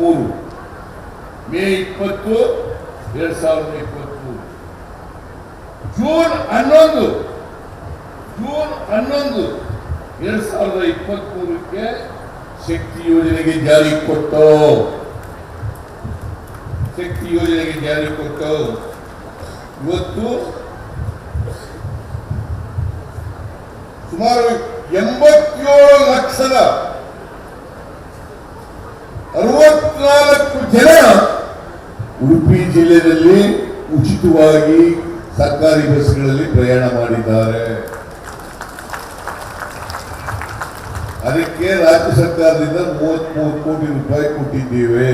ಮೂರು. ಮೇ ಇಪ್ಪತ್ತು, ಎರಡ್ ಸಾವಿರದ ಇಪ್ಪತ್ಮೂರು. ಜೂನ್ ಹನ್ನೊಂದು. ಜೂನ್ ಹನ್ನೊಂದು, ಎರಡ್ ಸಾವಿರದ ಇಪ್ಪತ್ಮೂರಕ್ಕೆ ಶಕ್ತಿ ಯೋಜನೆಗೆ ಜಾರಿ ಕೊಟ್ಟು. ಶಕ್ತಿ ಯೋಜನೆಗೆ ಜಾರಿ ಕೊಟ್ಟು. ಇವತ್ತು ಸುಮಾರು ಎಂಬತ್ತೇಳು ಲಕ್ಷದ ಅರವತ್ನಾಲ್ಕು ಜನ ಉಡುಪಿ ಜಿಲ್ಲೆಯಲ್ಲಿ ಉಚಿತವಾಗಿ ಸರ್ಕಾರಿ ಬಸ್ಗಳಲ್ಲಿ ಪ್ರಯಾಣ ಮಾಡಿದ್ದಾರೆ. ಅದಕ್ಕೆ ರಾಜ್ಯ ಸರ್ಕಾರದಿಂದ ಮೂವತ್ಮೂರು ಕೋಟಿ ರೂಪಾಯಿ ಕೊಟ್ಟಿದ್ದೇವೆ.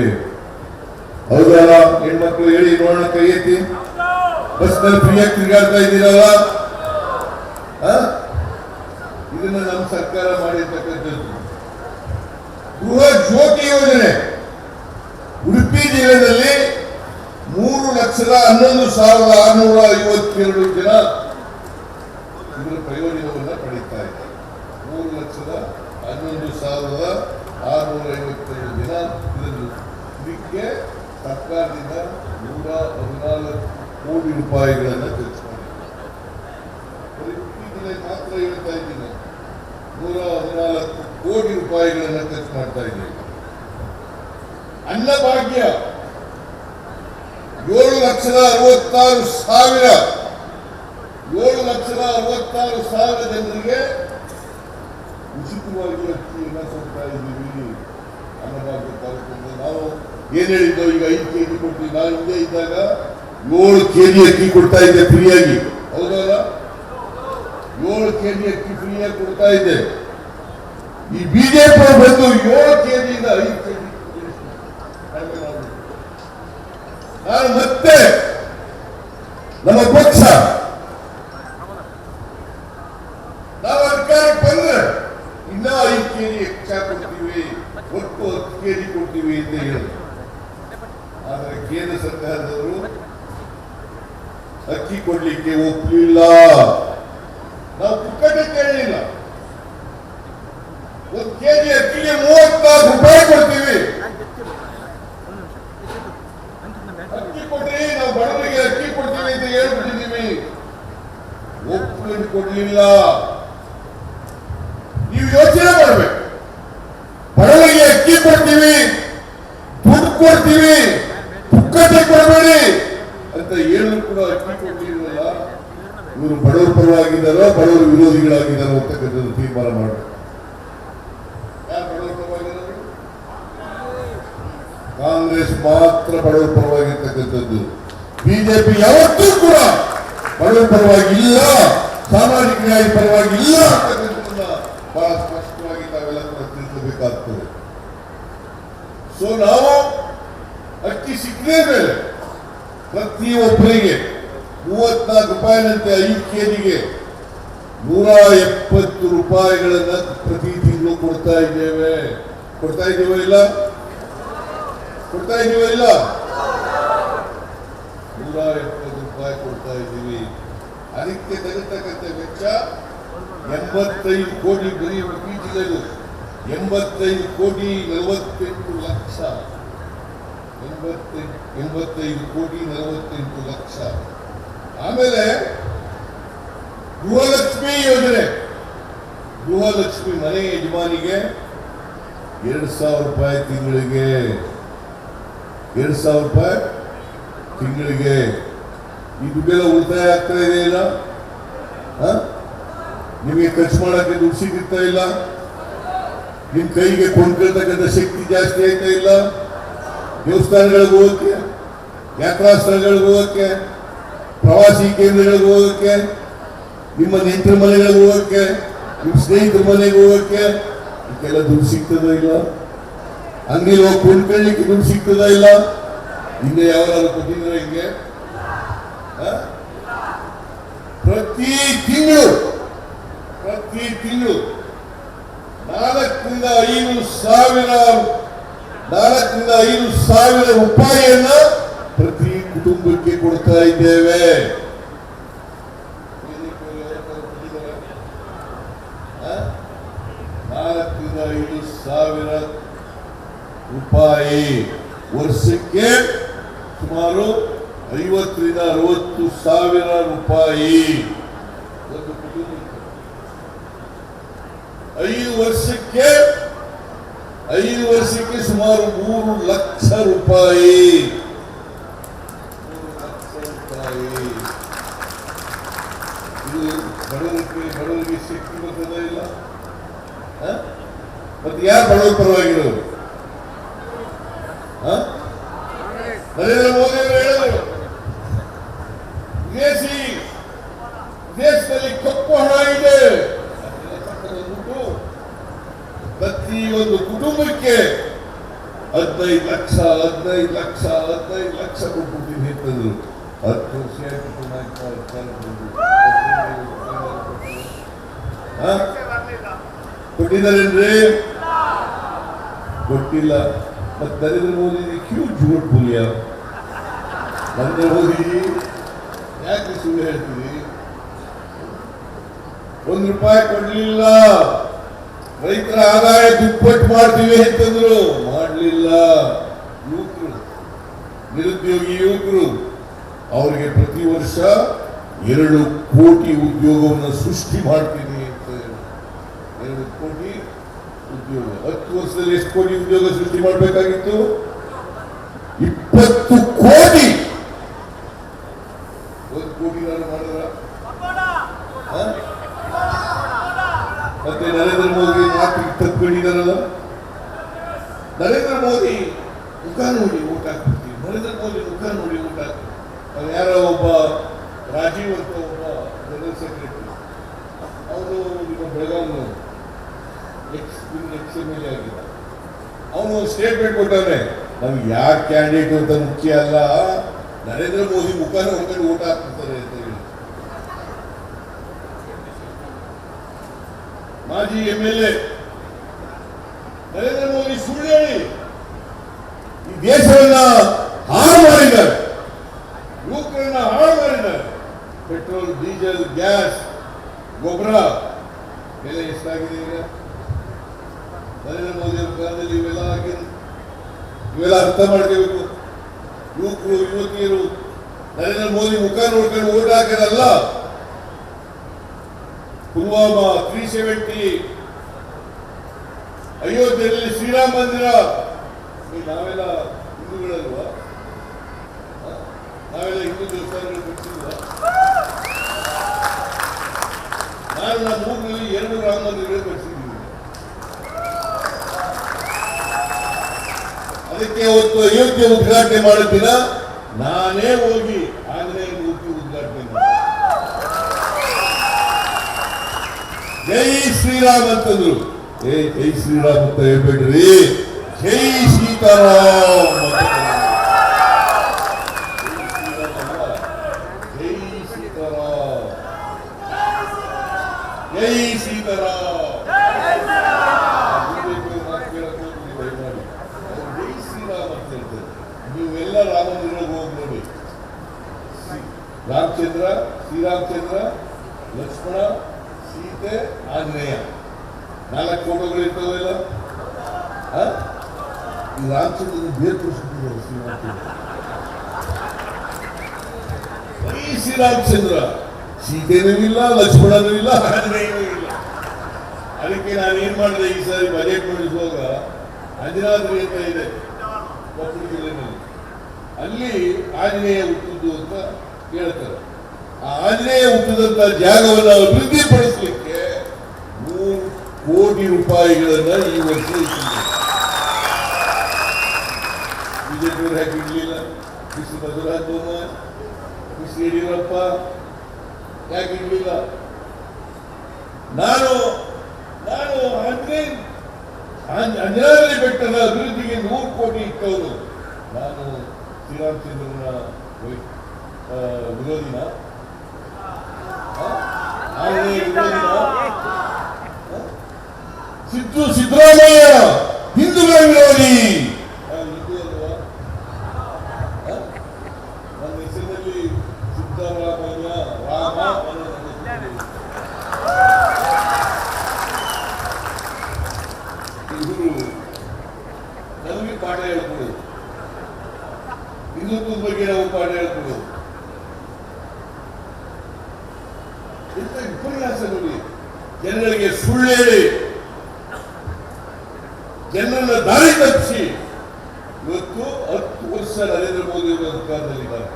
ಹೌದಲ್ಲ ಹೆಣ್ಮಕ್ಳು ಹೇಳಿ, ನೋಡೋಣ ಕೈ ಎತ್ತಿ. ಬಸ್ನಲ್ಲಿ ಫ್ರೀಯಾಗಿ ತಿರುಗಾಡ್ತಾ ಇದ್ದೀರಲ್ಲ? ಇದನ್ನ ನಮ್ಮ ಸರ್ಕಾರ ಮಾಡಿರ್ತಕ್ಕಂಥದ್ದು. ಗೃಹ ಜ್ಯೋತಿ ಯೋಜನೆ. ಉಡುಪಿ ಜಿಲ್ಲೆಯಲ್ಲಿ ಲಕ್ಷದ ಹನ್ನೊಂದು ಸಾವಿರದ ಆರುನೂರ ಐವತ್ತೆರಡು ಜನ ಇದರ ಪ್ರಯೋಜನವನ್ನು ಪಡೀತಾ ಇದೆ ಮೂರು ಲಕ್ಷದ ಹನ್ನೊಂದು ಸಾವಿರದ ಆರುನೂರ ಐವತ್ತೆರಡು ಜನ ಇದನ್ನು ಇದಕ್ಕೆ ಸರ್ಕಾರದಿಂದ ನೂರ ಹದಿನಾಲ್ಕು ಕೋಟಿ ರೂಪಾಯಿಗಳನ್ನು ಖರ್ಚು ಮಾಡಿದ್ದಾರೆ. ಮಾತ್ರ ಹೇಳ್ತಾ ಇದ್ದೀನಿ. ನೂರ ಹದಿನಾಲ್ಕು ಕೋಟಿ ರೂಪಾಯಿಗಳನ್ನು ಖರ್ಚು ಮಾಡ್ತಾ ಇದ್ದೀನಿ. ಅನ್ನಭಾಗ್ಯ ಏಳು ಲಕ್ಷದ ಅರವತ್ತಾರು ಸಾವಿರ, ಏಳು ಲಕ್ಷದ ಅರವತ್ತಾರು ಸಾವಿರ ಜನರಿಗೆ ಉಚಿತವಾಗಿ ಅಕ್ಕಿಯನ್ನು ಕೊಡ್ತಾ ಇದ್ದೀವಿ. ಅನ್ನಭಾಗ್ಯ ಕಾರ್ಯಕ್ರಮದಲ್ಲಿ ನಾವು ಏನ್ ಹೇಳಿದ್ದೋ ಈಗ ಐದು ಕೆಜಿ ಕೊಡ್ತೀವಿ. ನಾವು ಹಿಂದೆ ಇದ್ದಾಗ ಏಳು ಕೆಜಿ ಅಕ್ಕಿ ಕೊಡ್ತಾ ಇದ್ದೆ ಫ್ರೀಯಾಗಿ. ಹೌದಲ್ಲ ಏಳು ಕೆ ಜಿ ಅಕ್ಕಿ ಫ್ರೀಯಾಗಿ ಕೊಡ್ತಾ ಇದ್ದೆ. ಈ ಬಿಜೆಪಿ ಬಂದು ಏಳು ಕೆಜಿಯಿಂದ ಐದು ನಾನು ಮತ್ತೆ ನಮ್ಮ ಪಕ್ಷ. ನಾವು ಅಧಿಕಾರಕ್ಕೆ ಬಂದ್ರೆ ಇನ್ನ ಐದು ಕೆಜಿ ಹೆಚ್ಚಾಗಿ ಒಟ್ಟು ಹತ್ತು ಕೆಜಿ ಕೊಡ್ತೀವಿ ಅಂತ ಹೇಳಿದ್ರು ಆದರೆ ಕೇಂದ್ರ ಸರ್ಕಾರದವರು ಅಕ್ಕಿ ಕೊಡ್ಲಿಕ್ಕೆ ಒಪ್ಪಲಿಲ್ಲ ನಾವು ಪುಕ್ಕಟೆ ಕೇಳಲಿಲ್ಲ ಒಂದು ಕೆಜಿ ಅಕ್ಕಿಗೆ ಮೂವತ್ತಾರು ರೂಪಾಯಿ ಕೊಡ್ತೀವಿ ಅಕ್ಕಿ ಕೊಡ್ರಿ ನಾವು ಬಡವರಿಗೆ ಅಕ್ಕಿ ಕೊಡ್ತೀವಿ ಅಂತ ಹೇಳ್ಬಿಟ್ಟಿದ್ದೀವಿ ಒಪ್ಪಿಗೆ ಕೊಡ್ಲಿಲ್ಲ ನೀವು ಯೋಚನೆ ಮಾಡಬೇಕು. ಬಡವರಿಗೆ ಅಕ್ಕಿ ಕೊಡ್ತೀವಿ, ದುಡ್ಡು ಕೊಡ್ತೀವಿ, ಪುಕ್ಕಟೆ ಕೊಡಬೇಡಿ. ಅಂತ ಹೇಳಿದ್ರು ಕೂಡ ಅಕ್ಕಿ ಕೊಡ್ಲಿಲ್ವಲ್ಲ ಇವರು ಬಡವರ ಪರವಾಗಿದ್ದಾರೋ, ಬಡವರ ವಿರೋಧಿಗಳಾಗಿದ್ದಾರೋ ಅಂತಕ್ಕಂಥದ್ದು ತೀರ್ಮಾನ ಮಾಡಬೇಕು. ಕಾಂಗ್ರೆಸ್ ಮಾತ್ರ ಬಡವರ ಪರವಾಗಿರ್ತಕ್ಕಂಥದ್ದು. ಬಿಜೆಪಿ ಯಾವತ್ತೂ ಕೂಡ ಬಡವರ ಪರವಾಗಿ ಇಲ್ಲ ಸಾಮಾಜಿಕ ನ್ಯಾಯ ಪರವಾಗಿ ಇಲ್ಲ ಅಂತಕ್ಕಂಥದ್ದನ್ನ ಬಹಳ ಸ್ಪಷ್ಟವಾಗಿ ನಾವೆಲ್ಲ ಕೂಡ ತಿಳಿಸಬೇಕಾಗ್ತದೆ ಸೊ ನಾವು ಅಕ್ಕಿ ಸಿಕ್ಕದೇ ಮೇಲೆ ಪ್ರತಿಯೊಬ್ಬರಿಗೆ ಮೂವತ್ನಾಲ್ಕು ರೂಪಾಯಿನಂತೆ ಐದು ಕೆಜಿಗೆ ನೂರ ಎಪ್ಪತ್ತು ರೂಪಾಯಿಗಳನ್ನ ಪ್ರತಿ ತಿಂಗಳು ಕೊಡ್ತಾ ಇದ್ದೇವೆ ಕೊಡ್ತಾ ಇದ್ದೇವೆ ಇಲ್ಲ ಕೊಡ್ತಾ ಇದೀವ ಇಲ್ಲ ನೂರ ಎಪ್ಪತ್ತು ರೂಪಾಯಿ ಕೊಡ್ತಾ ಇದ್ದೀವಿ ಅದಕ್ಕೆ ತಗತಕ್ಕಂಥ ವೆಚ್ಚ ಎಂಬತ್ತೈದು ಕೋಟಿ ಬರೀ ಉಡುಪಿ ಜಿಲ್ಲೆಗೂ ಎಂಬತ್ತೈದು ಕೋಟಿ ನಲವತ್ತೆಂಟು ಲಕ್ಷ. ಎಂಬತ್ತೈದು ಎಂಬತ್ತೈದು ಕೋಟಿ ನಲವತ್ತೆಂಟು ಲಕ್ಷ. ಆಮೇಲೆ ಗೃಹಲಕ್ಷ್ಮಿ ಯೋಜನೆ. ಗೃಹಲಕ್ಷ್ಮಿ ಮನೆ ಯಜಮಾನಿಗೆ ಎರಡು ಸಾವಿರ ರೂಪಾಯಿ ತಿಂಗಳಿಗೆ. ಎರಡು ಸಾವಿರ ರೂಪಾಯಿ ತಿಂಗಳಿಗೆ. ಇದು ದುಡ್ಡೆಲ್ಲ ಉಳಿತಾಯ ಆಗ್ತಾ ಇದೆ ಇಲ್ಲ? ನಿಮಗೆ ಖರ್ಚು ಮಾಡಕ್ಕೆ ದುಡ್ಡು ಸಿಗುತ್ತಾ ಇಲ್ಲ? ನಿಮ್ ಕೈಗೆ ಕೊಂಡ್ಕೊಳ್ತಕ್ಕಂಥ ಶಕ್ತಿ ಜಾಸ್ತಿ ಆಯ್ತಾ ಇಲ್ಲ? ದೇವಸ್ಥಾನಗಳಿಗೆ ಹೋಗಕ್ಕೆ ಯಾತ್ರಾ ಸ್ಥಳಗಳಿಗೆ ಹೋಗಕ್ಕೆ, ಪ್ರವಾಸಿ ಕೇಂದ್ರಗಳಿಗೆ ಹೋಗಕ್ಕೆ, ನಿಮ್ಮ ನೆಂಟರ ಮನೆಗಳಿಗೆ ಹೋಗಕ್ಕೆ, ನಿಮ್ಮ ಸ್ನೇಹಿತರ ಮನೆಗೆ ಹೋಗಕ್ಕೆ ಇದಕ್ಕೆಲ್ಲ ದುಡ್ಡು ಸಿಗ್ತದ ಇಲ್ಲ? ಅಂಗಡಿಲಿ ಹೋಗಿ ಕೊಂಡ್ಕೊಳ್ಳಿಕ್ಕೆ ದುಡ್ಡು ಸಿಗ್ತದ ಇಲ್ಲ? ಹಿಂದೆ ಯಾವಾಗಲೂ ಕೊಟ್ಟಿದ್ರೆ ಹಿಂಗೆ? ಪ್ರತಿ ತಿಂಗಳು ಪ್ರತಿ ತಿಂಗಳು ನಾಲ್ಕರಿಂದ ಐದು ಸಾವಿರ, ನಾಲ್ಕರಿಂದ ಐದು ಸಾವಿರ ರೂಪಾಯಿಯನ್ನ ಪ್ರತಿ ಕುಟುಂಬಕ್ಕೆ ಕೊಡ್ತಾ ಇದ್ದೇವೆ? ನಾಲ್ಕರಿಂದ ಐದು ಸಾವಿರ ರೂಪಾಯಿ ವರ್ಷಕ್ಕೆ ಸುಮಾರು ಐವತ್ತರಿಂದ ಅರವತ್ತು ಸಾವಿರ ರೂಪಾಯಿ ಒಂದು ಕುಟುಂಬಕ್ಕೆ ಐದು ವರ್ಷಕ್ಕೆ ಐದು ವರ್ಷಕ್ಕೆ ಸುಮಾರು ಮೂರು ಲಕ್ಷ ರೂಪಾಯಿ ಇದು ಬಡವರಿಗೆ ಬಡವರಿಗೆ ಶಕ್ತಿ ಬರ್ತದ ಇಲ್ಲ? ಮತ್ತೆ ಯಾರು ಬಡವರ ಪರವಾಗಿರೋರು? ನರೇಂದ್ರ ಮೋದಿ ಅವರು ಹೇಳಿದರು ವಿದೇಶಿ ದೇಶದಲ್ಲಿ ಕಪ್ಪು ಹಣ ಇದೆ ಅದೆಲ್ಲ ತಗೊಂಡ್ಬಿಟ್ಟು ಪ್ರತಿ ಒಂದು ಕುಟುಂಬಕ್ಕೆ ಹದಿನೈದು ಲಕ್ಷ ಲಕ್ಷ ಹದಿನೈದು ಲಕ್ಷ ಕೊಟ್ಬಿಟ್ಟಿದ್ದು ಇರ್ತದೆ ಹತ್ತು ವರ್ಷ ಕೊಟ್ಟಿದ್ದಾರೇನ್ರಿ ಕೊಟ್ಟಿಲ್ಲ ನರೇಂದ್ರ ಮೋದಿ ಹ್ಯೂಜ್ ಓಟ್ ಪುಲಿಯ ನರೇಂದ್ರ ಮೋದಿ ಯಾಕೆ ಸುಳ್ಳು ಹೇಳ್ತೀವಿ ಒಂದು ರೂಪಾಯಿ ಕೊಡಲಿಲ್ಲ ರೈತರ ಆದಾಯ ದುಪ್ಪಟ್ಟು ಮಾಡ್ತೀವಿ ಅಂತಂದ್ರು ಮಾಡಲಿಲ್ಲ ನಿರುದ್ಯೋಗಿ ಯುವಕರು, ಅವರಿಗೆ ಪ್ರತಿ ವರ್ಷ ಎರಡು ಕೋಟಿ ಉದ್ಯೋಗವನ್ನು ಸೃಷ್ಟಿ ಮಾಡ್ತೀನಿ ಅಂತ. ಎರಡು ಕೋಟಿ ಉದ್ಯೋಗ. ಹತ್ತು ವರ್ಷದಲ್ಲಿ ಎಷ್ಟು ಕೋಟಿ ಉದ್ಯೋಗ ಸೃಷ್ಟಿ ಮಾಡಬೇಕಾಗಿತ್ತು? ಇಪ್ಪತ್ತು ಕೋಟಿ! ಒಂದು ಕೋಟಿ ನಾನು ಮಾಡಿದ್ರ? ಮತ್ತೆ ನರೇಂದ್ರ ಮೋದಿ ಮಾತು ಇಪ್ಪತ್ತು ಕೊಟ್ಟಿದ್ದಾರಲ್ಲ ನರೇಂದ್ರ ಮೋದಿ ಮುಖ ನೋಡಿ ಊಟ ಮೋದಿ ಮುಖ ನೋಡಿ ಊಟ ಯಾರೋ ಒಬ್ಬ ರಾಜೀವ್ ಅಂತ ಒಬ್ಬ ಜನರಲ್ ಸೆಕ್ರೆಟರಿ ಅವನು ನಿಮ್ಮ Belagavi ex ex M L A ಆಗಿದ್ದ. ಅವನು ಸ್ಟೇಟ್ಮೆಂಟ್ ಕೊಟ್ಟವನೆ ನಮ್ಗೆ ಯಾವ ಕ್ಯಾಂಡಿಡೇಟ್ ಅಂತ ಮುಖ್ಯ ಅಲ್ಲ, ನರೇಂದ್ರ ಮೋದಿ ಮುಖ ನೋಡ್ಕೊಂಡು ಊಟ ಹಾಕ್ತಾರೆ ಅಂತ ಹೇಳಿ. ಮಾಜಿ M L A Narendra Modi ಸುಳ್ಳು ಈ ದೇಶವನ್ನ ಹಾಳು ಮಾಡಿದ್ದಾರೆ ಯುವಕರನ್ನ ಹಾಳು ಮಾಡಿದ್ದಾರೆ ಪೆಟ್ರೋಲ್ ಡೀಸೆಲ್, ಗ್ಯಾಸ್, ಗೊಬ್ಬರ. ಬೆಲೆ ಎಷ್ಟಾಗಿದೆ ಈಗ? ನರೇಂದ್ರ ಮೋದಿ ಅವರ ಕಾಲದಲ್ಲಿ ಇವೆಲ್ಲ ಆಗಿದೆ ಇವೆಲ್ಲ ಅರ್ಥ ಮಾಡ್ಕೋಬೇಕು. ಯುವಕರು, ಯುವತಿಯರು, ನರೇಂದ್ರ ಮೋದಿ ಮುಖ ನೋಡ್ಕೊಂಡು ಓಟ್ ಹಾಕಿರಲ್ಲ ಪುಲ್ವಾಮಾ ತ್ರೀ ಸೆವೆಂಟಿ ಅಯೋಧ್ಯೆಯಲ್ಲಿ ಶ್ರೀರಾಮ ಮಂದಿರ. ನಾವೆಲ್ಲ ಹಿಂದೂಗಳಲ್ವಾ? ನಾವೆಲ್ಲ ಹಿಂದೂ ದೇವಸ್ಥಾನಗಳು ಕಟ್ಟಿಲ್ವಾ ನಾನು ನಮ್ಮ ಎರಡು ರಾಮ ಮಂದಿರಗಳು ಅದಕ್ಕೆ ಅವತ್ತು ಅಯೋಧ್ಯೆ ಉದ್ಘಾಟನೆ ದಿನ ನಾನೇ ಹೋಗಿ ಆಂಜನೇಯ ಮೂರ್ತಿ ಉದ್ಘಾಟನೆ ಜೈ ಶ್ರೀರಾಮ್ ಅಂತಂದ್ರು. ಜೈ ಜೈ ಶ್ರೀರಾಮ್ ಅಂತ ಹೇಳ್ಬೇಡ್ರಿ. ಜೈ ಸೀತಾರಾಮ್ ಅಂತ ಕರೀರಿ. ಜೈ ಸೀತಾರಾಮ್ ಜೈ ಸೀತಾರಾಮ್ ಬಿಜೆಪಿ ಮಾತು ಕೇಳಕ್ ಹೋಗ್ಬಿಡಿ ದಯಮಾಡಿ. ಅವ್ರು ಜೈ ಶ್ರೀರಾಮ್ ಅಂತ ಹೇಳ್ತಾರೆ ನೀವೆಲ್ಲ ರಾಮ ಮಂದಿರಕ್ಕೆ ಹೋಗಿ ನೋಡಿ ರಾಮಚಂದ್ರ, ಶ್ರೀರಾಮಚಂದ್ರ, ಲಕ್ಷ್ಮಣ, ಸೀತೆ, ಆಂಜನೇಯ. ನಾಲ್ಕು ಫೋಟೋಗಳು ಇರ್ತಾವೆಲ್ಲ? ಈ ರಾಮಚಂದ್ರನ ಬೇರೆ ತೋರಿಸ್ಬಿಟ್ಟಿದ್ದಾರೆ ಶ್ರೀರಾಮಚಂದ್ರ. ಶ್ರೀರಾಮಚಂದ್ರ. ಸೀತೆನೂ ಇಲ್ಲ, ಲಕ್ಷ್ಮಣನೂ ಇಲ್ಲ, ಆಂಜನೇಯನೂ ಇಲ್ಲ. ಅದಕ್ಕೆ ನಾನು ಏನ್ ಮಾಡಿದೆ ಈ ಸಾರಿ ಬಜೆಟ್ ಮಂಡಿಸುವಾಗ ಅಂಜನಾದ್ರಿ ಅಂತ ಇದೆ ಕೊಪ್ಪಳ ಜಿಲ್ಲೆನಲ್ಲಿ ಅಲ್ಲಿ ಆಂಜನೇಯ ಹುಟ್ಟಿದ್ದು ಅಂತ ಹೇಳ್ತಾರೆ. ಆ ಆಂಜನೇಯ ಹುಟ್ಟಿದಂತ ಜಾಗವನ್ನು ಅಭಿವೃದ್ಧಿಪಡಿಸಲಿಕ್ಕೆ ಮೂರು ಕೋಟಿ ರೂಪಾಯಿಗಳನ್ನ ಈ ವರ್ಷ ಬಿಜೆಪಿಯವರು ಯಾಕೆ ಇಡ್ಲಿಲ್ಲ. ಕೃಷಿ ಬಸವರಾಜ ಬೊಮ್ಮಾಯಿ ಕೃಷಿ ಯಡಿಯೂರಪ್ಪ ಯಾಕೆ ಇಡ್ಲಿಲ್ಲ? ನಾನು ನಾನು ಆಂಜನೇಯ, ಆಂಜ- ಅಂಜನಾದ್ರಿ ಬೆಟ್ಟದ ಅಭಿವೃದ್ಧಿಗೆ ನೂರು ಕೋಟಿ ಇಟ್ಟವರು ನಾನು 그한테 누구나 뭐, 어, 무던이나 어? 아니 무던이나 어? 신도 시드라마야 힌두가 무던이 Yeah. ನರೇಂದ್ರ ಮೋದಿ ಅವರು ಅಧಿಕಾರದಲ್ಲಿದ್ದಾರೆ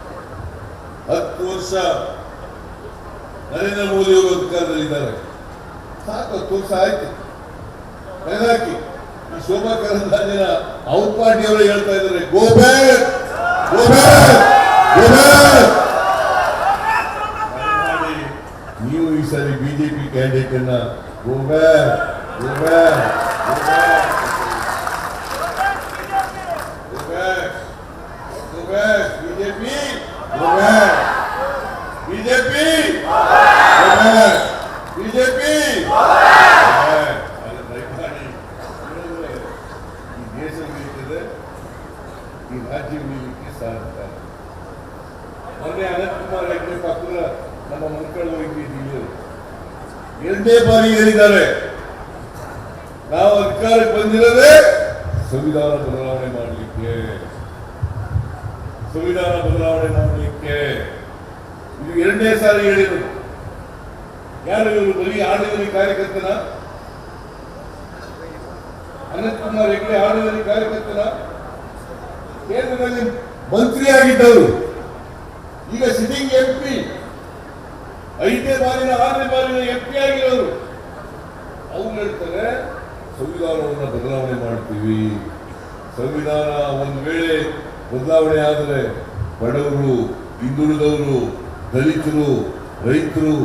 ಹತ್ತು ವರ್ಷ ನರೇಂದ್ರ ಮೋದಿ ಅವರು ಅಧಿಕಾರದಲ್ಲಿದ್ದಾರೆ ಸಾಕು ಹತ್ತು ವರ್ಷ ಆಯ್ತು ತೆಗೆದಾಕಿ ಈ ಶೋಭಾ ಕರಂದ್ಲಾಜೆನ ಅವ್ರ ಪಾರ್ಟಿಯವರು ಹೇಳ್ತಾ ಇದ್ದಾರೆ go back go back go back ನೀವು ಈ ಸಾರಿ ಬಿಜೆಪಿ ಕ್ಯಾಂಡಿಡೇಟ್ ಅನ್ನ go back go back go back go back go back BJP go back BJP go back BJP ಈ ದೇಶ ಉಳಿಯುತ್ತದೆ ಈ ರಾಜ್ಯ ಉಳಿಲಿಕ್ಕೆ ಸಾಧ್ಯ ಮೊನ್ನೆ ಅನಂತ್ ಕುಮಾರ್ ಹೆಗ್ಡೆ ಪಕ್ಕದ ನಮ್ಮ ಮಕ್ಕಳು ಹೋಗಿದ್ದೀವಿ ಬಾರಿ ಹೇಳಿದ್ದಾರೆ ನಾವು ಅಧಿಕಾರಕ್ಕೆ ಬಂದಿರೋದೇ ಸಂವಿಧಾನ ಬದಲಾವಣೆ ಮಾಡಲಿಕ್ಕೆ. ಸಂವಿಧಾನ ಬದಲಾವಣೆ ಮಾಡಲಿಕ್ಕೆ. ಇದು ಎರಡನೇ ಸಾರಿ ಹೇಳಿದರು ಯಾರು ಇವರು ಬರೀ ಆಡಳಿತ ಕಾರ್ಯಕರ್ತನ? ಅನಂತ್ ಕುಮಾರ್ ಹೆಗ್ಡೆ ಆಡಳಿತ ಕಾರ್ಯಕರ್ತನ? ಕೇಂದ್ರದಲ್ಲಿ ಮಂತ್ರಿಯಾಗಿದ್ದವರು ಈಗ ಸಿಟ್ಟಿಂಗ್ ಎಂ ಪಿ. ಐದನೇ ಬಾರಿನ, ಆರನೇ ಬಾರಿನ ಎಂ ಪಿ ಆಗಿರೋರು. ಅವ್ರು ಹೇಳ್ತಾರೆ ಸಂವಿಧಾನವನ್ನು ಬದಲಾವಣೆ ಮಾಡ್ತೀವಿ. ಸಂವಿಧಾನ ಒಂದು ವೇಳೆ ಬದಲಾವಣೆ ಆದರೆ ಬಡವರು, ಹಿಂದುಳಿದವರು, ದಲಿತರು, ರೈತರು,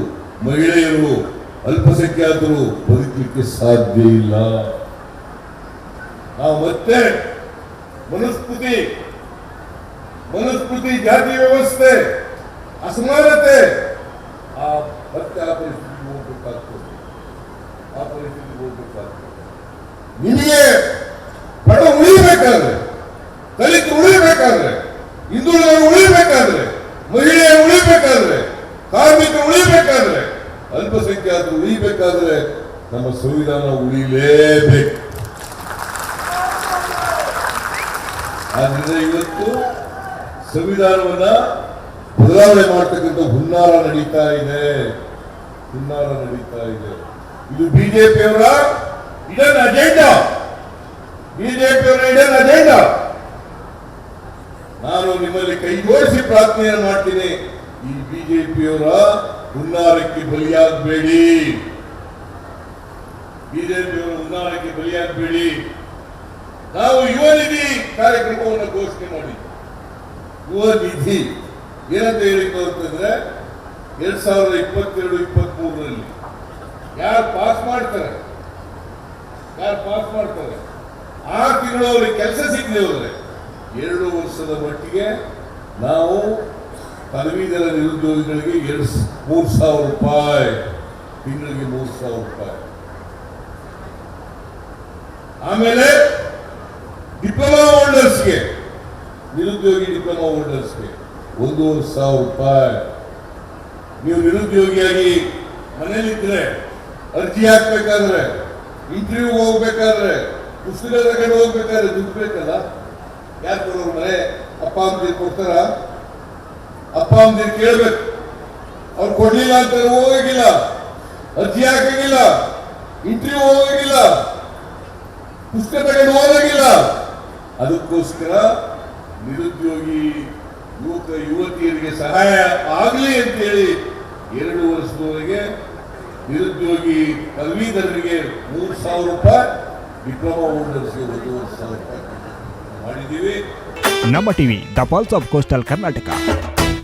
ಮಹಿಳೆಯರು, ಅಲ್ಪಸಂಖ್ಯಾತರು ಬದುಕಲಿಕ್ಕೆ ಸಾಧ್ಯ ಇಲ್ಲ. ಆ ಮತ್ತೆ ಮನುಸ್ಮೃತಿ ಮನುಸ್ಮೃತಿ ಜಾತಿ ವ್ಯವಸ್ಥೆ, ಅಸಮಾನತೆ, ಆ ಮತ್ತೆ ಆ ಪರಿಸ್ಥಿತಿ ಹೋಗ್ಬೇಕಾಗ್ತದೆ ನಿಮಗೆ ಬಡ ಉಳಿಬೇಕಾದ್ರೆ ದಲಿತ ಉಳಿಬೇಕಾದ್ರೆ ಹಿಂದುಳಿದವರು ಉಳಿಬೇಕಾದ್ರೆ ಮಹಿಳೆಯರು ಉಳಿಬೇಕಾದ್ರೆ ಕಾರ್ಮಿಕರು ಉಳಿಬೇಕಾದ್ರೆ ಅಲ್ಪಸಂಖ್ಯಾತರು ಉಳಿಬೇಕಾದ್ರೆ ನಮ್ಮ ಸಂವಿಧಾನ ಉಳಿಲೇಬೇಕು. ಆದ್ರಿಂದ ಇವತ್ತು ಸಂವಿಧಾನವನ್ನ ಬದಲಾವಣೆ ಮಾಡ್ತಕ್ಕಂಥ ಹುನ್ನಾರ ನಡೀತಾ ಇದೆ. ಹುನ್ನಾರ ನಡೀತಾ ಇದೆ. ಇದು ಬಿಜೆಪಿಯವರ ಇದನ್ನ ಅಜೆಂಡಾ ಬಿಜೆಪಿಯವರ ಇದನ್ನ ಅಜೆಂಡಾ ನಾನು ನಿಮ್ಮಲ್ಲಿ ಕೈ ಜೋಡಿಸಿ ಪ್ರಾರ್ಥನೆಯನ್ನು ಮಾಡ್ತೀನಿ. ಈ ಬಿಜೆಪಿಯವರ ಹುನ್ನಾರಕ್ಕೆ ಬಲಿಯಾಗಬೇಡಿ. ಬಿಜೆಪಿಯವರ ಹುನ್ನಾರಕ್ಕೆ ಬಲಿಯಾಗಬೇಡಿ. ನಾವು ಯುವ ನಿಧಿ ಕಾರ್ಯಕ್ರಮವನ್ನು ಘೋಷಣೆ ಮಾಡಿ ಯುವ ನಿಧಿ ಏನಂತ ಹೇಳಿ ಅಂತಂದ್ರೆ ಎರಡ್ ಸಾವಿರದ ಇಪ್ಪತ್ತೆರಡು ಇಪ್ಪತ್ತ್ ಮೂರರಲ್ಲಿ ಯಾರು ಪಾಸ್ ಮಾಡ್ತಾರೆ? ಯಾರು ಪಾಸ್ ಮಾಡ್ತಾರೆ? ಆ ತಿಂಗಳು ಅವ್ರಿಗೆ ಕೆಲಸ ಸಿಗದೆ ಹೋದ್ರೆ. ಎರಡು ವರ್ಷದ ಮಟ್ಟಿಗೆ ನಾವು ಪದವೀಧರ ನಿರುದ್ಯೋಗಿಗಳಿಗೆ ಎರಡು ಮೂರು ಸಾವಿರ ರೂಪಾಯಿ, ತಿಂಗಳಿಗೆ ಮೂರು ಸಾವಿರ ರೂಪಾಯಿ. ಆಮೇಲೆ ಡಿಪ್ಲೊಮಾ ಹೋಲ್ಡರ್ಸ್ಗೆ, ನಿರುದ್ಯೋಗಿ ಡಿಪ್ಲೊಮಾ ಹೋಲ್ಡರ್ಸ್ಗೆ ಒಂದೂವರೆ ಸಾವಿರ ರೂಪಾಯಿ. ನೀವು ನಿರುದ್ಯೋಗಿಯಾಗಿ ಮನೇಲಿದ್ರೆ ಅರ್ಜಿ ಹಾಕ್ಬೇಕಾದ್ರೆ ಇಂಟರ್ವ್ಯೂ ಹೋಗ್ಬೇಕಾದ್ರೆ ಪುಸ್ತಕ ತಗೊಂಡು ಹೋಗ್ಬೇಕಾದ್ರೆ ದುಡ್ಡು ಬೇಕಲ್ಲ? ಯಾರು ಕೊಡೋರು ಮನೆ ಅಪ್ಪ ಅಮ್ಮ ಕೊಡ್ತಾರ? ಅಪ್ಪ ಅಮ್ಮ ಕೇಳ್ಬೇಕು. ಅವ್ರು ಕೊಡ್ಲಿಲ್ಲ ಅಂತ ಹೋಗಿಲ್ಲ. ಅರ್ಜಿ ಹಾಕಂಗಿಲ್ಲ. ಇಂಟರ್ವ್ಯೂ ಹೋಗಂಗಿಲ್ಲ ಪುಸ್ತಕ ತಗೊಂಡು ಹೋಗಂಗಿಲ್ಲ ಅದಕ್ಕೋಸ್ಕರ ನಿರುದ್ಯೋಗಿ ಯುವಕ, ಯುವತಿಯರಿಗೆ ಸಹಾಯ ಆಗಲಿ ಅಂತೇಳಿ ಎರಡು ವರ್ಷದವರೆಗೆ ನಿರುದ್ಯೋಗಿ ಪದವೀಧರರಿಗೆ ಮೂರು ಸಾವಿರ ರೂಪಾಯಿ ಡಿಪ್ಲೊಮಾ ಹೋಲ್ಡರ್ಸ್ಗೆ ಒಂದೂವರೆ ಸಾವಿರ ರೂಪಾಯಿ ಮಾಡಿದ್ದೀವಿ. ನಮ್ಮ TV, the pulse of coastal Karnataka